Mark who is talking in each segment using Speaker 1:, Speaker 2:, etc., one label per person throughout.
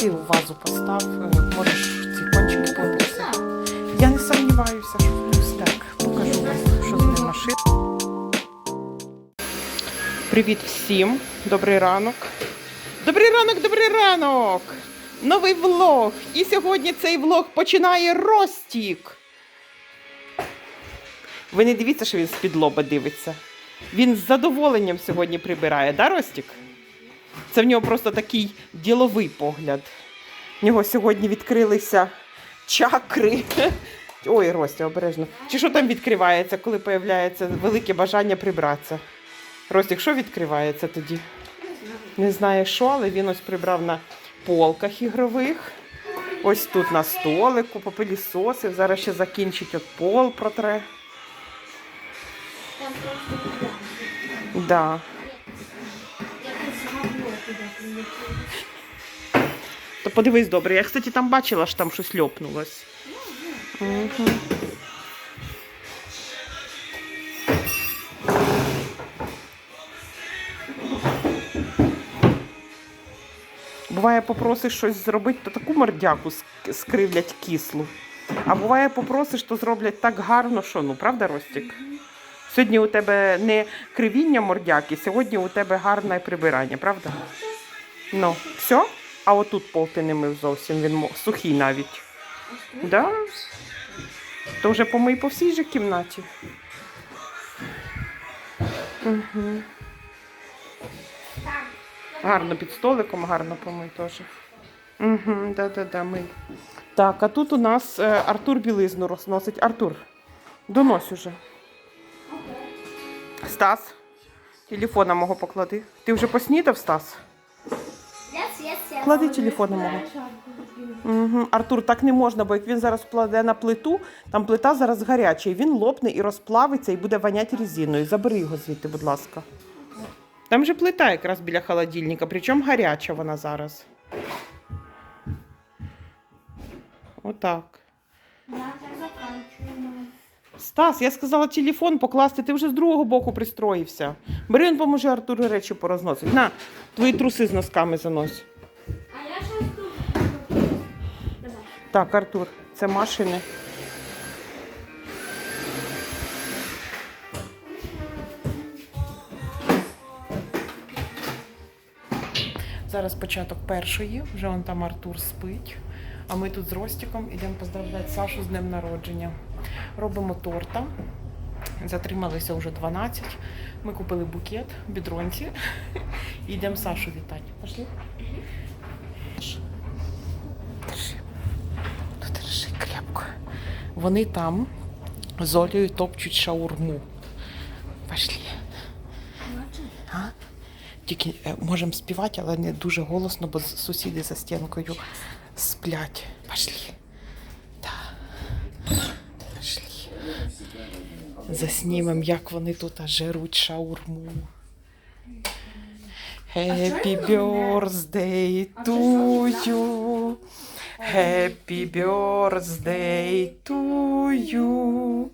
Speaker 1: Іди у вазу постав, е, можеш ці кончики пообрізати. Я не сумніваюся, що вкус так. Покажу вам, що з ним машин. Привіт всім! Добрий ранок. Добрий ранок, добрий ранок! Новий влог. І сьогодні цей влог починає Ростік. Ви не дивіться, що він з-під лоба дивиться. Він з задоволенням сьогодні прибирає, да, Ростік? Це в нього просто такий діловий погляд. В нього сьогодні відкрилися чакри. Ой, Ростя, обережно. Чи що там відкривається, коли появляється велике бажання прибратися? Ростік, що відкривається тоді? Не знаю що, але він ось прибрав на полках ігрових. Ось тут на столику, попилісосив. Зараз ще закінчить от пол протре. Да. То подивись добре. Я, кстати, там бачила, що там щось льопнулось. Угу. Буває, попросиш щось зробити, то таку мордяку скривлять кислу. А буває, попросиш, то зроблять так гарно, що ну, правда, Ростік? Сьогодні у тебе не кривіння мордяки, сьогодні у тебе гарне прибирання, правда? Ну, все? А отут пол ти не мив зовсім, він сухий навіть. Да? То вже помий по всій же кімнаті. Угу. Гарно під столиком, гарно помий теж. Угу, да-да-да, мий. Так, а тут у нас е, Артур білизну розносить. Артур, донось уже. Стас, телефона мого поклади. Ти вже поснідав, Стас? Клади телефон на мого. Угу. Артур, так не можна, бо як він зараз вкладе на плиту, там плита зараз гаряча, і він лопне і розплавиться, і буде воняти резиною. Забери його звідти, будь ласка. Там же плита якраз біля холодильника, причому гаряча вона зараз. Отак.
Speaker 2: Заканчую.
Speaker 1: Стас, я сказала телефон покласти, ти вже з другого боку пристроївся. Бери, він поможе Артуру речі порозносити. На, твої труси з носками занось.
Speaker 2: А я щас тут.
Speaker 1: Так, Артур, це машини. Зараз початок першої, вже он там Артур спить. А ми тут з Ростіком йдемо поздравляти Сашу з днем народження. Робимо торта. Затрималися вже 12. Ми купили букет, бідронці. Йдемо Сашу вітати. Пошли? Держи. Держи крепко. Вони там з Олею топчуть шаурму. Пошли. А? Тільки е, можемо співати, але не дуже голосно, бо сусіди за стінкою сплять. Пошли. Да. Пошли. Заснімемо, як вони тут жируть шаурму. Happy birthday to you. Happy birthday to you.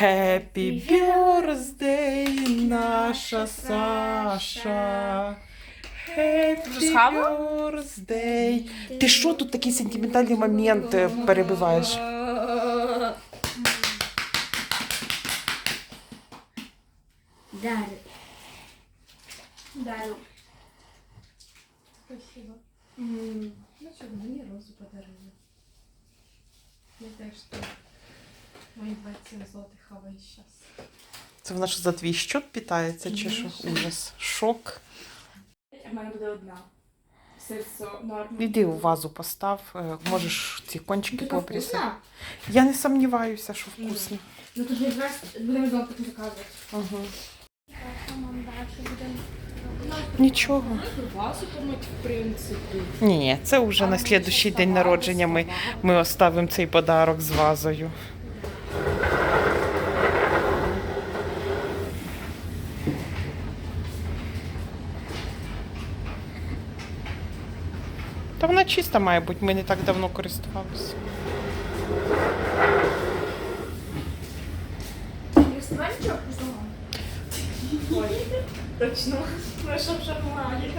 Speaker 1: Happy birthday, наша Саша. Happy birthday. Ти що тут такий сентиментальний момент перебиваєш?
Speaker 2: Дарю. Дарю.
Speaker 3: Спасибо. М, Ну что, мне розу подарили. Я так что мои 27 злотых хаваю сейчас.
Speaker 1: Це вона що за твій щот питається, чи що? Ужас. Шок.
Speaker 3: У мене буде одна. Серце норм.
Speaker 1: Іди у вазу постав, е, можеш ці кончики
Speaker 2: Така вкусна?
Speaker 1: Я не сумніваюся, що вкусно.
Speaker 2: Ну то якраз будемо знову заказувати.
Speaker 1: Угу.
Speaker 2: Що далі будемо?
Speaker 1: Нічого. Ні, ні, це вже на слідущий день народження ми, ми оставимо цей подарок з вазою. Та вона чиста, має бути, ми не так давно користувалися.
Speaker 3: Точно. Прошу Пройшов шармані.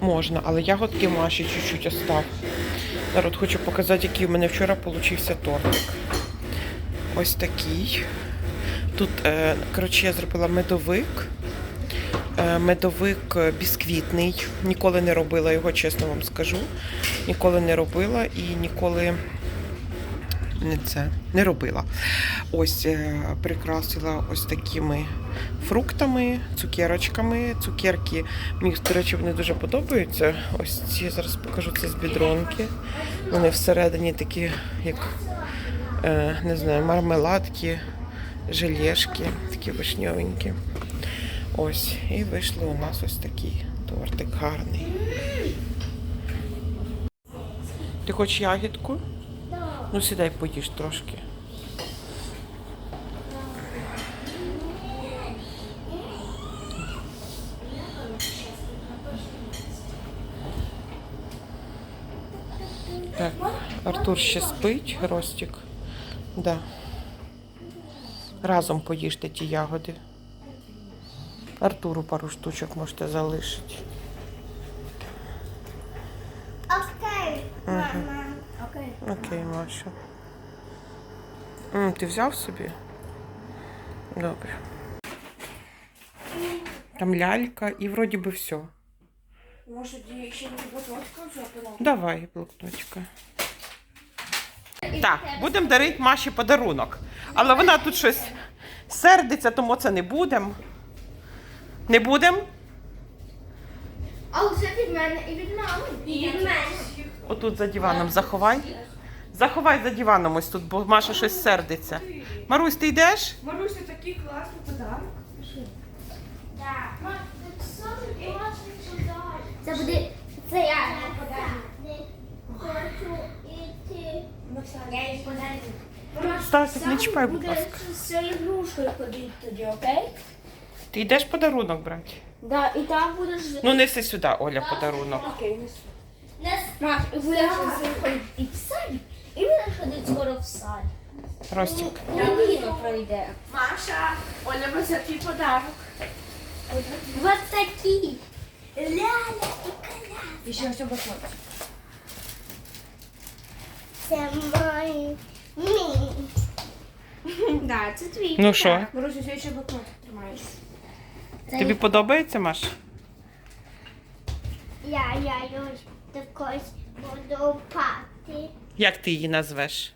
Speaker 1: Можна, але ягодки Маші чуть-чуть остав. Народ хочу показати, який у мене вчора получився тортик. Ось такий. Тут, е, коротше, я зробила медовик. Е, медовик е, бісквітний. Ніколи не робила його, чесно вам скажу. Ніколи не робила і ніколи це не робила. Ось е, прикрасила ось такими фруктами, цукерочками. Цукерки мені, до речі, вони дуже подобаються. Ось ці зараз покажу це з бідронки. Вони всередині такі, як е, не знаю, мармеладки, желешки, такі вишньовенькі. Ось, і вийшло у нас ось такий тортик гарний. Ти хочеш ягідку? Ну сідай поїж трошки. Так, Артур ще спить, Ростик. Да. Разом поїжте ті ягоди. Артуру пару штучок можете залишити.
Speaker 2: Окей, мама. Окей.
Speaker 1: Маша. М, ти взяв собі? Добре. Там лялька і вроді би все.
Speaker 2: Може, ще не блокнотка взяти?
Speaker 1: Давай, блокнотика. Так, будемо дарити Маші подарунок. Але вона тут щось сердиться, тому це не будемо. Не будемо?
Speaker 2: А це від мене і від мами. І від мене.
Speaker 1: Отут за диваном заховай. Заховай за диваном ось тут, бо Маша щось сердиться. Марусь, ти йдеш?
Speaker 3: Маруся, такий класний подарунок.
Speaker 2: Так. Це буде. Це я подарунок. Хочу іти. Я їй подарую.
Speaker 1: Стасик, не чіпай, будь ласка.
Speaker 2: з ігрушкою ходити тоді, окей?
Speaker 1: Ти йдеш подарунок брати?
Speaker 2: Да, і там будеш...
Speaker 1: Ну, неси сюди, Оля, подарунок.
Speaker 3: Окей, несу.
Speaker 2: Маш, і будеш ходити і в садик, і будеш ходити скоро в сад.
Speaker 1: Ростик.
Speaker 2: Літо пройде.
Speaker 3: Маша, Оля, везе твій подарок.
Speaker 2: Вот такі. Ляля і каля.
Speaker 3: І ще ось блокнот.
Speaker 2: Це мій. Мій.
Speaker 3: Да, це твій.
Speaker 1: Ну що,
Speaker 3: Маруся, все ще блокнот тримаєш.
Speaker 1: тобі подобається, Маш?
Speaker 2: Я, я, я також буду пати.
Speaker 1: Як ти її назвеш?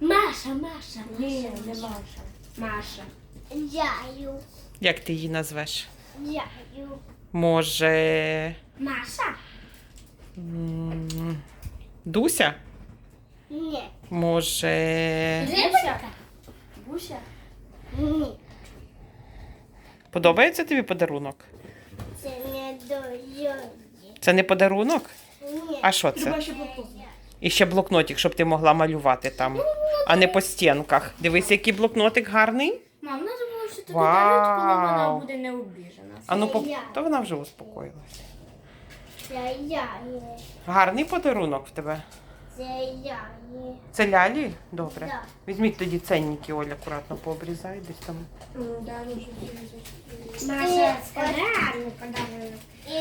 Speaker 2: Маша, Маша,
Speaker 3: Ні,
Speaker 2: Маша.
Speaker 3: не Маша. Маша.
Speaker 2: Яю,
Speaker 1: Як ти її назвеш?
Speaker 2: яю.
Speaker 1: Може.
Speaker 2: Маша?
Speaker 1: м, Дуся?
Speaker 2: Ні.
Speaker 1: Може.
Speaker 2: Буся?
Speaker 3: Буся?
Speaker 2: Ні.
Speaker 1: Подобається тобі подарунок?
Speaker 2: Це не до Йоді.
Speaker 1: Це не подарунок?
Speaker 2: Ні.
Speaker 1: А що це?
Speaker 3: Треба ще блокнот.
Speaker 1: І ще блокнотик, щоб ти могла малювати там, а не по стінках. Дивись, який блокнотик гарний.
Speaker 2: Мам, вона думала, що тобі
Speaker 1: Вау.
Speaker 2: дарить, коли вона буде не обіжена.
Speaker 1: А ну,
Speaker 2: поп...
Speaker 1: по... то вона вже успокоїлася.
Speaker 2: Я, я є.
Speaker 1: Гарний подарунок в тебе.
Speaker 2: Це я.
Speaker 1: Це лялі? Добре.
Speaker 2: Да.
Speaker 1: Візьміть тоді ценники, Оля, акуратно пообрізай десь там.
Speaker 3: Да, нужно перевязати.
Speaker 2: Маша, скажи подарунок. І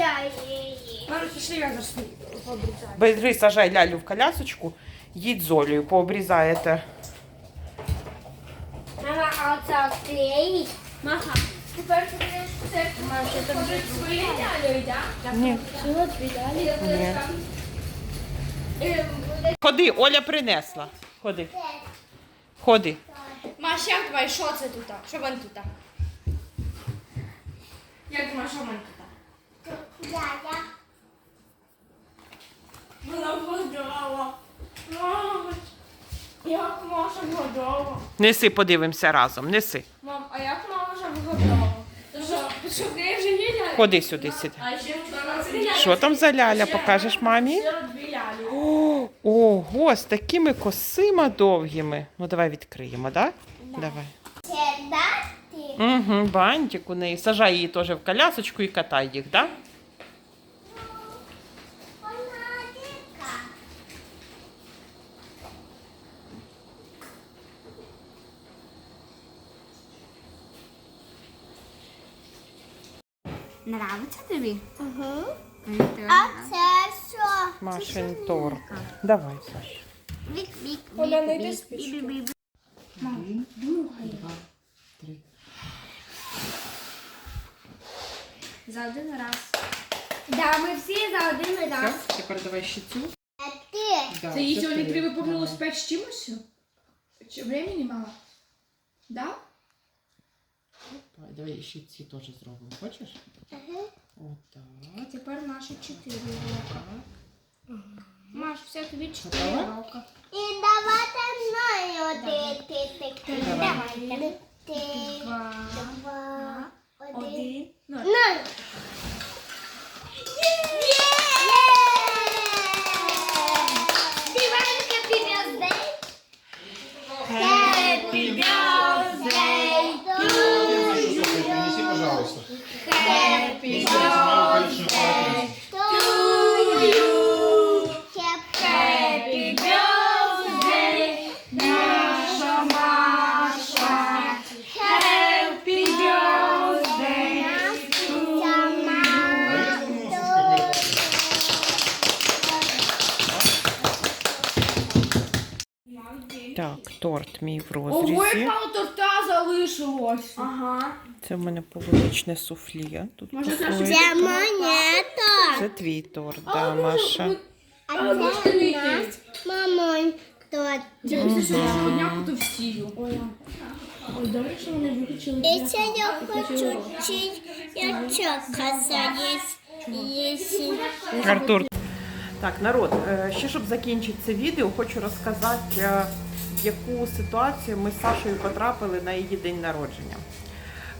Speaker 2: я її.
Speaker 3: Пішли я зараз пообрізаю.
Speaker 1: Бери, сажай лялю в колясочку, їдь з Олею, пообрізаєте.
Speaker 2: Мама, а оце склеїть? Маха.
Speaker 3: Тепер ти будеш це
Speaker 2: Маша, там
Speaker 3: вже своєю лялею, так?
Speaker 1: Ні. Ні. Ходи, Оля принесла. Ходи. Ходи.
Speaker 3: Маш, як думаєш, що це тут? Що в мене тут? Як думаєш, що в мене тут?
Speaker 2: Я,
Speaker 3: Вона. Мамочка, як Маша вгадала?
Speaker 1: Неси, подивимося разом. Неси.
Speaker 3: Мам, а як Маша вгадала? Що, що в неї вже є ляля?
Speaker 1: Ходи сюди,
Speaker 3: лялі.
Speaker 1: Що там за ляля? Покажеш мамі?
Speaker 3: Ще дві лялі.
Speaker 1: О, ого, з такими косима довгими. Ну, давай відкриємо, так? Да? Давай.
Speaker 2: Це дати?
Speaker 1: Угу, бантик у неї. Сажай її теж в колясочку і катай їх, так? Да?
Speaker 2: Дика. Нравиться тобі?
Speaker 4: Угу. А це що?
Speaker 1: Машин торт. Давай, Саш.
Speaker 2: Вік, вік,
Speaker 3: Оля.
Speaker 1: Один, два, три.
Speaker 2: За один раз. Да, ми всі за один раз.
Speaker 1: Все, тепер давай ще цю.
Speaker 4: А ти?
Speaker 1: Да,
Speaker 3: Це їй сьогодні три виповнилось
Speaker 1: Давай.
Speaker 3: 5 з чимось? Чи времени мало? Да?
Speaker 1: Давай, давай ще ці теж зробимо. Хочеш?
Speaker 4: Угу.
Speaker 1: Отак.
Speaker 2: Тепер наші чотири
Speaker 1: Так.
Speaker 2: Маш, все тобі чотири
Speaker 1: Готова?
Speaker 2: роки.
Speaker 4: І давайте мною ти, ти, ти, ти.
Speaker 1: Давай.
Speaker 4: Давайте. Ти,
Speaker 2: Два,
Speaker 4: два, один.
Speaker 2: один.
Speaker 4: Ноль.
Speaker 2: Співаємо Happy Birthday.
Speaker 4: Happy birthday to you.
Speaker 5: Принеси, пожалуйста.
Speaker 4: Happy
Speaker 5: birthday
Speaker 4: to you. Happy
Speaker 2: birthday, наша Маша. Happy birthday
Speaker 1: Так, торт мій в
Speaker 3: Ого,
Speaker 1: розрізі.
Speaker 3: яка торта залишилось.
Speaker 2: Ага.
Speaker 1: Це в мене полуничне суфлі. Тут
Speaker 3: Може,
Speaker 1: покроєш.
Speaker 3: краще
Speaker 4: Це монета.
Speaker 1: Це твій торт, да, Маша.
Speaker 4: А це
Speaker 3: не
Speaker 4: наш мамонь. Хто
Speaker 3: Це після сьогоднішнього дня потовстію. Ой, добре, що вони виключили.
Speaker 4: Если я хочу я если...
Speaker 1: Артур. Так, народ, е, ще щоб закінчити це відео, хочу розказати, е, яку ситуацію ми з Сашою потрапили на її день народження.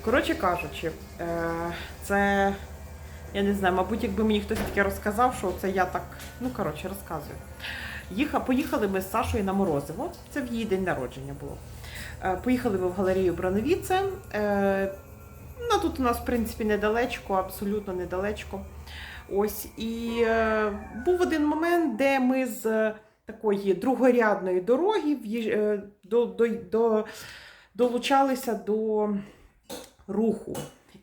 Speaker 1: Коротше кажучи, е, це, я не знаю, мабуть, якби мені хтось таке розказав, що це я так, ну коротше, розказую. Їха, поїхали ми з Сашою на Морозиво, це в її день народження було. Е, Поїхали ми в галерею Броновіце. Е, Ну, тут у нас, в принципі, недалечко, абсолютно недалечко. Ось і був один момент, де ми з такої другорядної дороги е, до, до, до, долучалися до руху.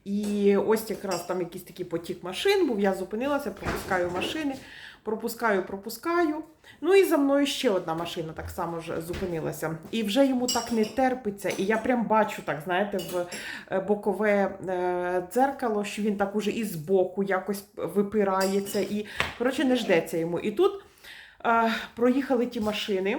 Speaker 1: І ось якраз там якийсь такий потік машин був. Я зупинилася, пропускаю машини, пропускаю, пропускаю. Ну і за мною ще одна машина так само ж зупинилася. І вже йому так не терпиться. І я прям бачу, так знаєте, в е, бокове е, дзеркало, що він так уже і збоку якось випирається, і коротше не ждеться йому. І тут е, проїхали ті машини.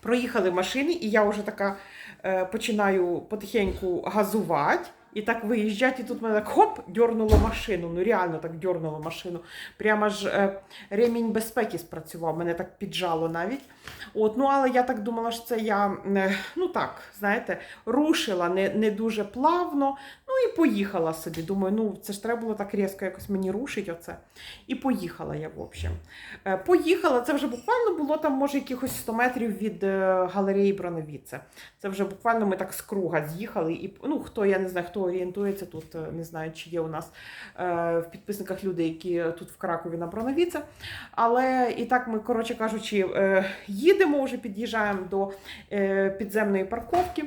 Speaker 1: Проїхали машини, і я вже така е, починаю потихеньку газувати. І так виїжджать, і тут мене так хоп, дьорнуло машину. Ну реально так дьорнуло машину. Прямо ж е, ремінь безпеки спрацював, мене так піджало навіть. От, ну але я так думала, що це я е, ну так, знаєте, рушила не, не дуже плавно. Ну і поїхала собі. Думаю, ну це ж треба було так різко якось мені рушити оце. І поїхала я, в общем. Е, Поїхала, це вже буквально було там, може, якихось 100 метрів від е, галереї Броновіце. Це вже буквально ми так з круга з'їхали. І ну хто я не знаю, хто орієнтується тут, е, не знаю, чи є у нас в підписниках люди, які тут в Кракові на Броновіце. Але і так ми, коротше кажучи, їдемо, вже під'їжджаємо до підземної парковки.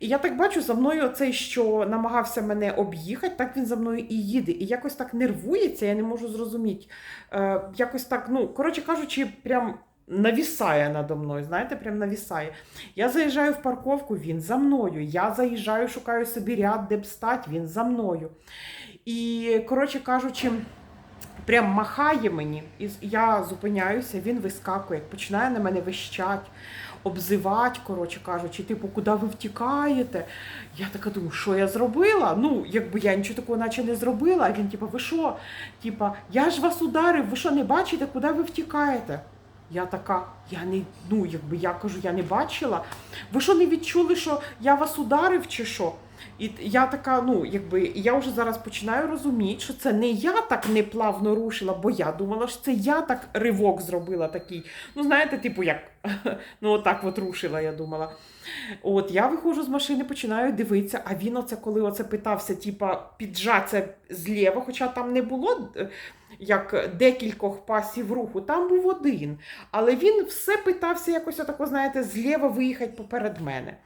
Speaker 1: І я так бачу за мною цей, що намагався мене об'їхати, так він за мною і їде. І якось так нервується, я не можу зрозуміти. Е, якось так, ну, коротше кажучи, прям навісає надо мною, знаєте, прям навісає. Я заїжджаю в парковку, він за мною. Я заїжджаю, шукаю собі ряд, де б стати, він за мною. І, коротше кажучи, прям махає мені, і я зупиняюся, він вискакує, починає на мене вищать, обзивати, коротше кажучи, типу, куди ви втікаєте? Я така думаю, що я зробила? Ну, якби я нічого такого наче не зробила. А він, типу, ви що? Типа, я ж вас ударив, ви що не бачите, куди ви втікаєте? Я така, я не, ну, якби я кажу, я не бачила. Ви що не відчули, що я вас ударив чи що? І я така, ну, якби я вже зараз починаю розуміти, що це не я так неплавно рушила, бо я думала, що це я так ривок зробила такий. Ну, знаєте, типу, як Ну, отак от рушила, я думала. От я виходжу з машини, починаю дивитися, а він оце, коли оце питався, типа, піджаться зліва, хоча там не було е, як декількох пасів руху, там був один. Але він все питався якось отако, знаєте, зліва виїхати поперед мене.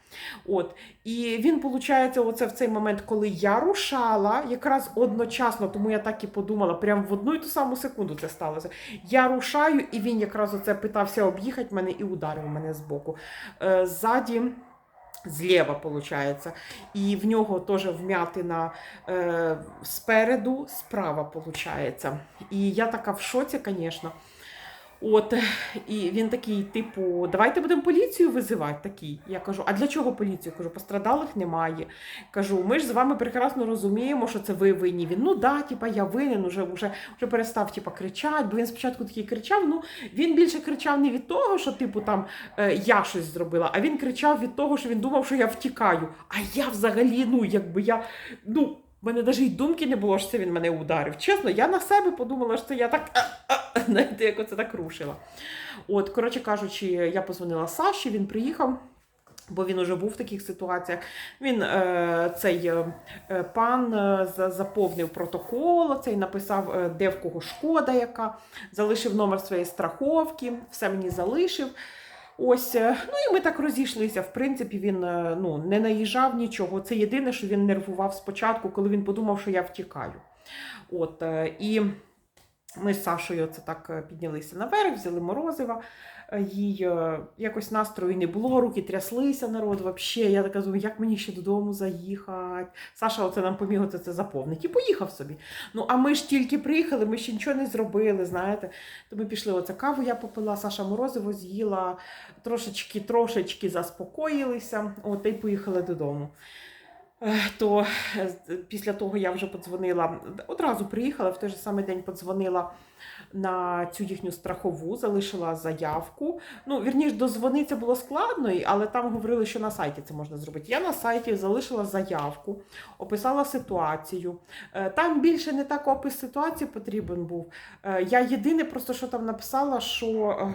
Speaker 1: От. І він, виходить, оце в цей момент, коли я рушала, якраз одночасно, тому я так і подумала, прямо в одну і ту саму секунду це сталося. Я рушаю, і він якраз оце питався об'їхати мене і ударив мене збоку. Е, ззаді. Зліва, виходить. І в нього теж вмятина е, спереду, справа, виходить. І я така в шоці, звісно. От, і він такий, типу, давайте будемо поліцію визивати. Такий. Я кажу, а для чого поліцію? Кажу, пострадалих немає. Кажу, ми ж з вами прекрасно розуміємо, що це ви винні. Він, ну да, типа, я винен, уже, вже, вже перестав типа, кричати, бо він спочатку такий кричав. Ну, він більше кричав не від того, що, типу, там е, я щось зробила, а він кричав від того, що він думав, що я втікаю. А я взагалі, ну, якби я. ну, в мене навіть й думки не було, що це він мене ударив. Чесно, я на себе подумала, що це я так, знаєте, як оце так рушила. От, коротше кажучи, я позвонила Саші, він приїхав. Бо він уже був в таких ситуаціях. Він е, цей е, е, пан е, заповнив протокол, цей написав, е, де в кого шкода, яка залишив номер своєї страховки, все мені залишив. Ось, е, ну і ми так розійшлися. В принципі, він е, ну, не наїжджав нічого. Це єдине, що він нервував спочатку, коли він подумав, що я втікаю. От, е, і ми з Сашою це так е, піднялися наверх, взяли морозива. Е, Їй е, якось настрою не було, руки тряслися народ. Вообще, я така думаю, як мені ще додому заїхати. Саша оце нам поміг оце це заповнити і поїхав собі. Ну а ми ж тільки приїхали, ми ще нічого не зробили, знаєте. То ми пішли оце каву, я попила, Саша морозиво з'їла, трошечки, трошечки заспокоїлися, от і поїхали додому. Е, То е, після того я вже подзвонила, одразу приїхала, в той же самий день подзвонила на цю їхню страхову, залишила заявку. Ну, вірніше, дозвонитися було складно, але там говорили, що на сайті це можна зробити. Я на сайті залишила заявку, описала ситуацію. Е, Там більше не так опис ситуації потрібен був. Я єдине просто, що там написала, що.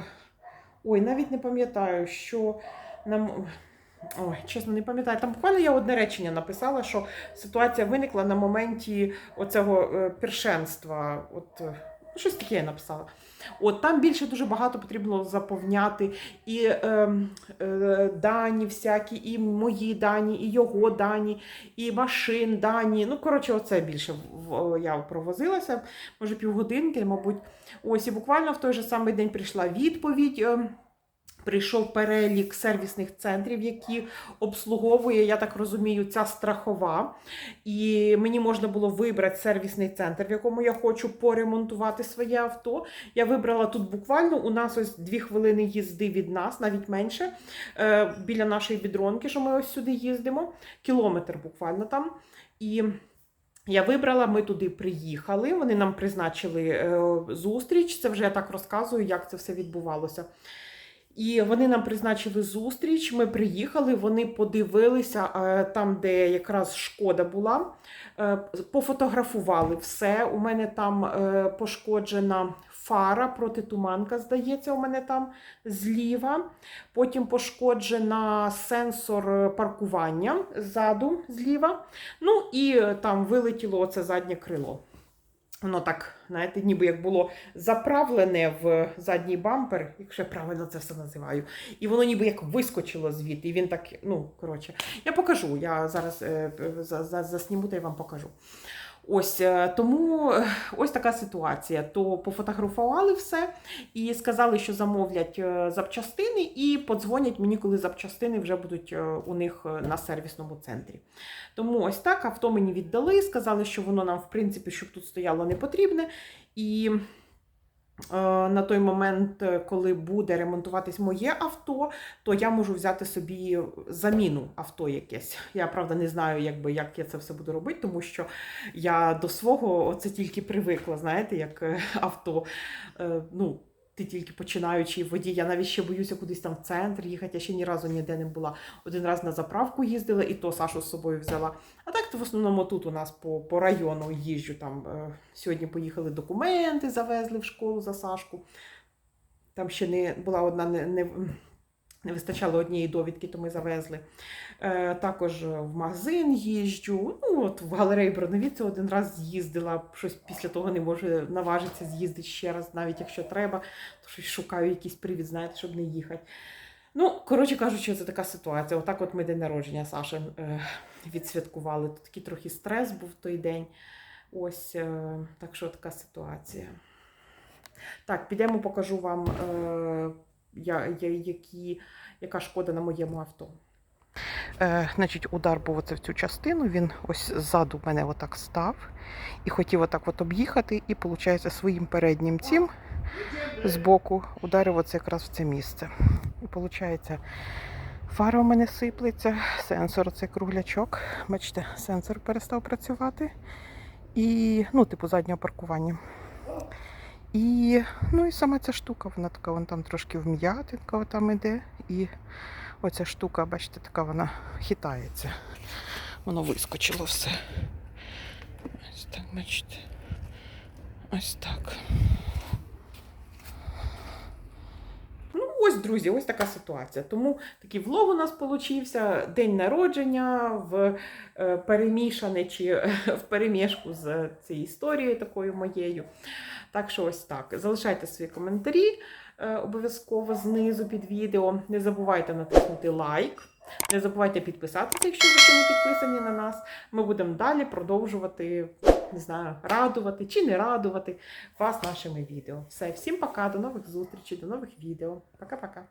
Speaker 1: Ой, навіть не пам'ятаю, що нам. Ой, чесно, не пам'ятаю. Там буквально я одне речення написала, що ситуація виникла на моменті оцього е, першенства. От, е, ну, щось таке я написала. От там більше дуже багато потрібно заповняти і е, е, дані всякі, і мої дані, і його дані, і машин дані. Ну, коротше, оце більше я провозилася, може півгодинки, мабуть. Ось і буквально в той же самий день прийшла відповідь. Прийшов перелік сервісних центрів, які обслуговує, я так розумію, ця страхова. І мені можна було вибрати сервісний центр, в якому я хочу поремонтувати своє авто. Я вибрала тут буквально у нас ось дві хвилини їзди від нас, навіть менше, е, біля нашої бідронки, що ми ось сюди їздимо. Кілометр буквально там. І я вибрала, ми туди приїхали. Вони нам призначили е, зустріч. Це вже я так розказую, як це все відбувалося. І вони нам призначили зустріч. Ми приїхали, вони подивилися е, там, де якраз шкода була. Е, Пофотографували все. У мене там е, пошкоджена фара протитуманка, здається, у мене там зліва. Потім пошкоджена сенсор паркування ззаду зліва. Ну і там вилетіло оце заднє крило. Воно так, знаєте, ніби як було заправлене в задній бампер, якщо я правильно це все називаю. І воно ніби як вискочило звідти. І він так, ну, коротше, я покажу. Я зараз е, за- засніму та й вам покажу. Ось е, тому е, ось така ситуація. То пофотографували все і сказали, що замовлять е, запчастини, і подзвонять мені, коли запчастини вже будуть у них на сервісному центрі. Тому ось так авто мені віддали, сказали, що воно нам, в принципі, щоб тут стояло, не потрібне. І на той момент, е, коли буде ремонтуватись моє авто, то я можу взяти собі заміну авто якесь. Я правда не знаю, якби, як я це все буду робити, тому що я до свого це тільки привикла, знаєте, як е, авто. Е, ну, ти тільки починаючи водій, я навіть ще боюся кудись там в центр їхати, я ще ні разу ніде не була. Один раз на заправку їздила, і то Сашу з собою взяла. А так то в основному тут у нас по, по району їжджу. Там е, сьогодні поїхали документи, завезли в школу за Сашку. Там ще не була одна не, не, Не вистачало однієї довідки, то ми завезли. Е, також в магазин їжджу. Ну, от в галерею Броновіці один раз з'їздила, щось після того не можу наважитися з'їздити ще раз, навіть якщо треба, то щось шукаю якийсь привід, знаєте, щоб не їхати. Ну, коротше кажучи, це така ситуація. Отак от ми день народження Саші е, відсвяткували. Тут такий трохи стрес був той день. Ось е, так що така ситуація. Так, підемо покажу вам, е, я, я, які, яка шкода на моєму авто. Е, значить, удар був оце в цю частину. Він ось ззаду мене отак став і хотів отак от об'їхати, і, виходить, своїм переднім цим збоку ударив оце якраз в це місце. І виходить, фара у мене сиплеться, сенсор, це круглячок. Бачите, сенсор перестав працювати. І, ну, типу, заднього паркування. І, ну, і сама ця штука, вона така, вон там трошки вм'ятинка там іде. І оця штука, бачите, така вона хитається. Воно вискочило все. Ось так, бачите. Ось так. Ну, ось, друзі, ось така ситуація. Тому такий влог у нас получився. День народження в е, перемішане чи в перемішку з цією історією такою моєю. Так що ось так. Залишайте свої коментарі е, обов'язково знизу під відео. Не забувайте натиснути лайк. Не забувайте підписатися, якщо ви ще не підписані на нас. Ми будемо далі продовжувати, не знаю, радувати чи не радувати вас нашими відео. Все, всім пока, до нових зустрічей, до нових відео. Пока-пока.